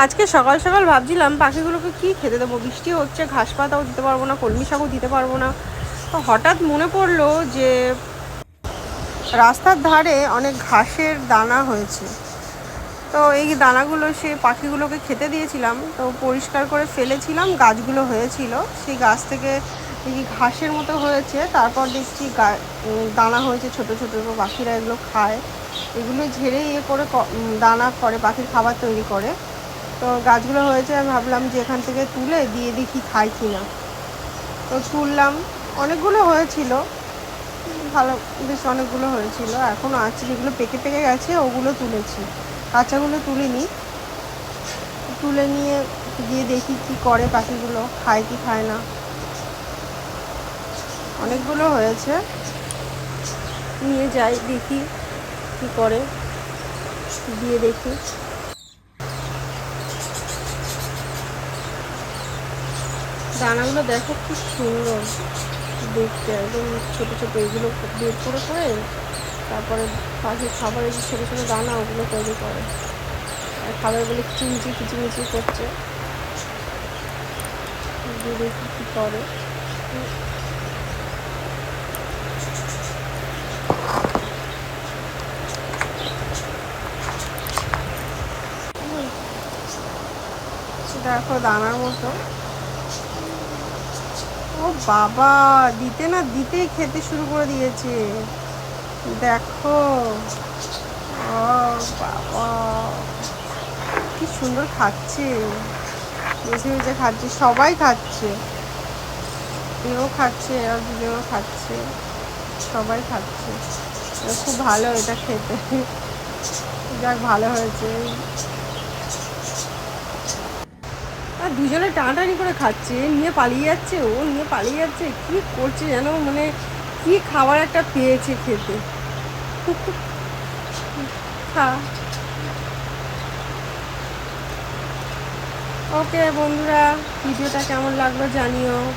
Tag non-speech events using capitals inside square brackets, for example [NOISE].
আজকে সকাল সকাল ভাবছিলাম পাখিগুলোকে কি খেতে দেবো? বৃষ্টি হচ্ছে, ঘাস পাতাও দিতে পারব না, কলমি শাকও দিতে পারব না। তো হঠাৎ মনে পড়ল যে রাস্তার ধারে অনেক ঘাসের দানা হয়েছে। তো এই দানাগুলো সে পাখিগুলোকে খেতে দিয়েছিলাম। তো পরিষ্কার করে ফেলেছিলাম, গাছগুলো হয়েছিল। সেই গাছ থেকে দেখি ঘাসের মতো হয়েছে, তারপর দেখছি দানা হয়েছে ছোট ছোট পাখিরা এগুলো খায়। এগুলো ঝেড়ে ইয়ে করে দানা করে, পাখির খাবার তৈরি করে। তো গাছগুলো হয়েছে, আমি ভাবলাম যে এখান থেকে তুলে দিয়ে দেখি খাই কি না তো তুললাম, অনেকগুলো হয়েছিল। ভালো, বেশ অনেকগুলো হয়েছিল। এখনও আছে যেগুলো পেকে পেকে গেছে, ওগুলো তুলেছি। কাঁচাগুলো তুলিনি। তুলে নিয়ে গিয়ে দেখি কি করে পাখিগুলো, খায় কি খায় না। অনেকগুলো হয়েছে। নিয়ে যাই, দেখি কি করে। দিয়ে দেখি। দানাগুলো দেখো খুব সুন্দর দেখতে, একদম ছোটো ছোটো এগুলো বের করে করে তারপরে পাখির খাবারের যে ছোটো ছোটো দানা ওগুলো তৈরি করে। আর খাবারগুলো কিচিমিচি কিচিমিচি করছে। দেখি কী করে। দেখো দানার মতো। ও বাবা, দিতে না দিতেই খেতে শুরু করে দিয়েছে। দেখো। ও বাবা। কি সুন্দর খাচ্ছে। বেছে বেছে খাচ্ছে, সবাই খাচ্ছে। এও খাচ্ছে আর দুজনও খাচ্ছে। সবাই খাচ্ছে। খুব ভালো এটা খেতে। যাক, ভালো হয়েছে। দুজনে টানাটানি করে খাচ্ছে, নিয়ে পালিয়ে যাচ্ছে ও, নিয়ে পালিয়ে যাচ্ছে। কি করছে যেন মানে কি খাবার একটা পেয়েছে খেতে। [LAUGHS] ওকে বন্ধুরা, ভিডিওটা কেমন লাগল জানিও।